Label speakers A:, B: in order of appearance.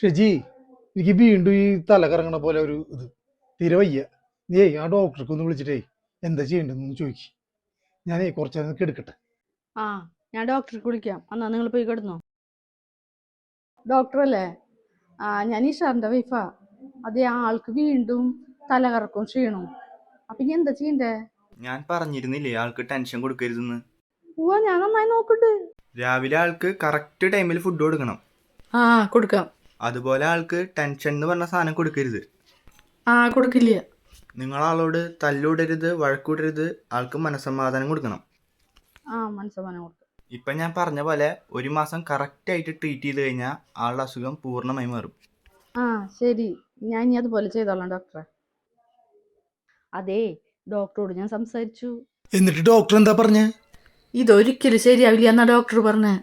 A: ഷെജി എനിക്ക് വീണ്ടും ഈ തല കറങ്ങണ പോലെ ഒരു ഇത്. തിരവയ്യ വയ്യ. നീ ആ ഡോക്ടർക്ക് ഒന്ന് വിളിച്ചിട്ടേ എന്താ ചെയ്യണ്ടെന്ന് ചോദിക്കി. ഞാനേ കുറച്ച് നേരം എടുക്കട്ടെ
B: ആ ഞാൻ ഡോക്ടർക്ക് വിളിക്കാം. എന്നാ നിങ്ങൾ പോയി കിടന്നോ. ഡോക്ടറല്ലേ? ആ ഞാൻ ഈഷാറിന്റെ വൈഫാ അതെ ആൾക്ക് വീണ്ടും തലകറക്കും ക്ഷീണവും. അപ്പൊ ഇനി എന്താ ചെയ്യണ്ടേ?
C: ഞാൻ പറഞ്ഞിരുന്നില്ലേ ആൾക്ക് ടെൻഷൻ കൊടുക്കരുതെന്ന്?
B: പോവാ ഞാൻ നന്നായി നോക്കണ്ട്
C: രാവിലെ ആൾക്ക് കറക്റ്റ് ടൈമിൽ ഫുഡ് കൊടുക്കണം.
B: ആ കൊടുക്കാം.
C: അതുപോലെ ആൾക്ക് ടെൻഷൻ എന്ന് പറഞ്ഞ സാധനം കൊടുക്കരുത്.
B: ആ കൊടുക്കില്ല.
C: നിങ്ങൾ ആളോട് തല്ലൂടരുത് വഴക്കൂടരുത് ആൾക്ക് മനസ്സമാധാനം കൊടുക്കണം.
B: ആ മനസ്സമാധാനം കൊടുക്കാം.
C: ഇപ്പം ഞാൻ പറഞ്ഞ പോലെ ഒരു മാസം കറക്റ്റ് ആയിട്ട് ട്രീറ്റ് ചെയ്ത് കഴിഞ്ഞാൽ ആളുടെ അസുഖം പൂർണമായി മാറും.
B: ആ ശരി. ഞാൻ ഇനി അതുപോലെ ചെയ്തോളാം ഡോക്ടറെ അതെ ഡോക്ടറോട് ഞാൻ സംസാരിച്ചു.
A: എന്നിട്ട് ഡോക്ടർ എന്താ പറഞ്ഞേ?
B: ഇതൊരിക്കലും ശരിയാവില്ല എന്നാ ഡോക്ടർ പറഞ്ഞേ.